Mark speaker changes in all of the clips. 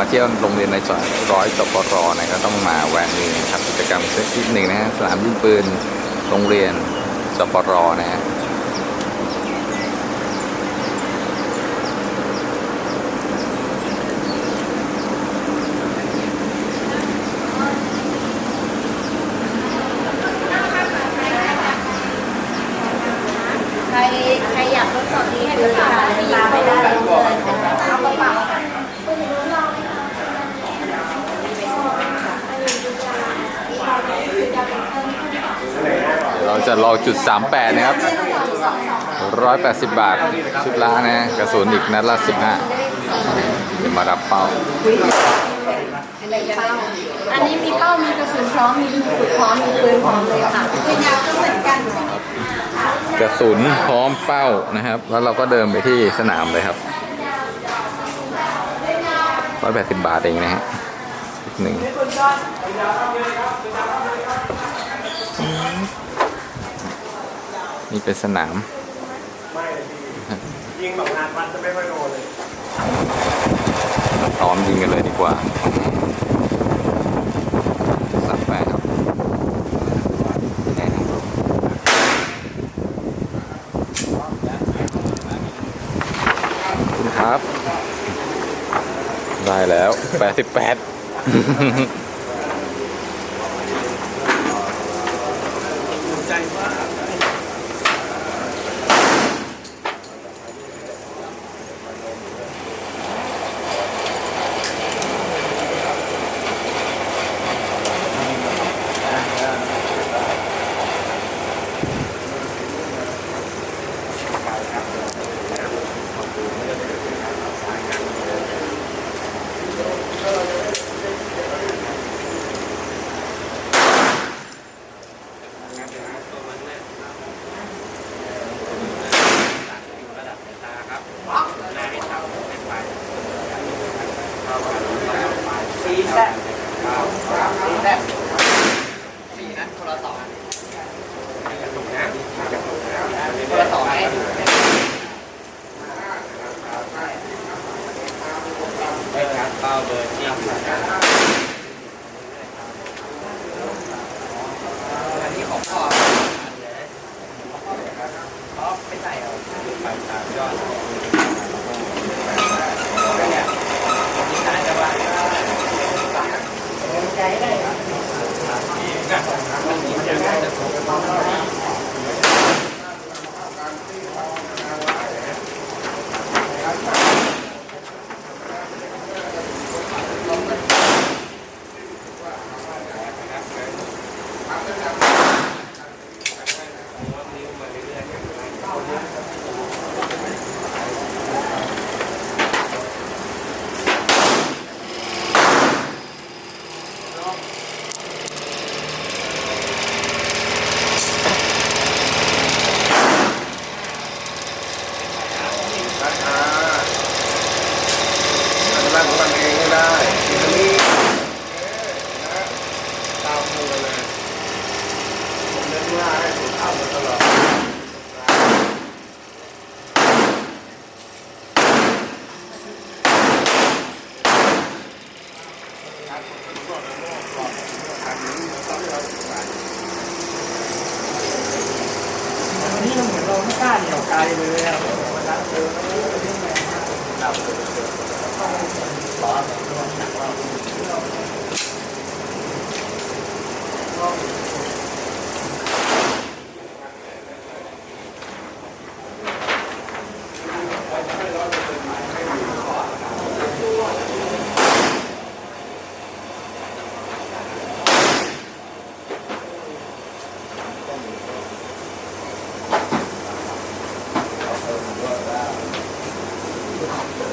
Speaker 1: มาเที่ยวโรงเรียนในซอยร้อยจปรนะก็ต้องมาแวะนี่ครับกิจกรรมเซตที่หนึ่งนะฮะสนามยิงปืนโรงเรียนจปรนะฮะ
Speaker 2: ใครใครอยากทดสอบดีคือค่ะตามไม่ได้เลยเอากระเป๋า
Speaker 1: เรา จะลองจุด 38 นะครับ 180 บาท ชุดละนะ กระสุนอีกนัดละ 15 เดี๋ยวมารับเป้า
Speaker 2: อันนี้มีเป้ามีกระสุนพร้อม มีลูกปืนพร้อม มีปืนพร้อมเลยค่ะปืนยาวก็เหมือนกัน
Speaker 1: กระสุนพร้อมเป้านะครับ แล้วเราก็เดินไปที่สนามเลยครับ180บาทเองนะฮะชุดหนึ่ง นี่เป็นสนาม
Speaker 3: ยิงแบบงานวัดจะไม่ค่อยโดนเลย
Speaker 1: พร้อมยิงกันเลยดีกว่าสับไปครับแน่ครับขอบคุณครับ ได้แล้ว 88
Speaker 3: ใจมาก
Speaker 4: สีแซ่บสีแซ่บสีนะคนละสองคนละสองไหม
Speaker 3: ได้ครับเป้าเบอร์ที่
Speaker 4: อันนี้ของพ่อพ่อไม่ใส่เหรอ
Speaker 3: ไปตามยอด
Speaker 4: เนี่ยมีสายจะว่าใจได้
Speaker 3: ราานกั
Speaker 4: บไกลเลยครับอนร้ Thank you.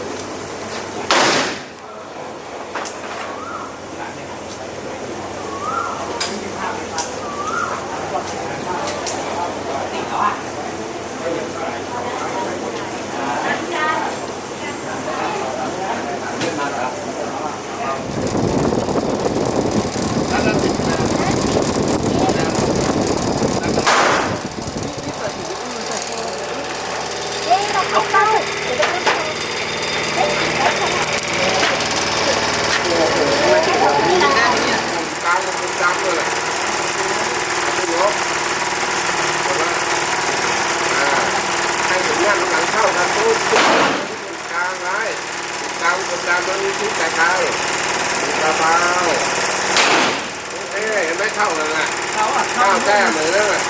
Speaker 3: กลางไว้กลางคนดำมันมีที่แต่ไกลกระเป๋าเอ๊ะเห็นไหมเข้าเลยนะ
Speaker 4: เขาอะ
Speaker 3: ข้าวแก้มือนั่นแหละ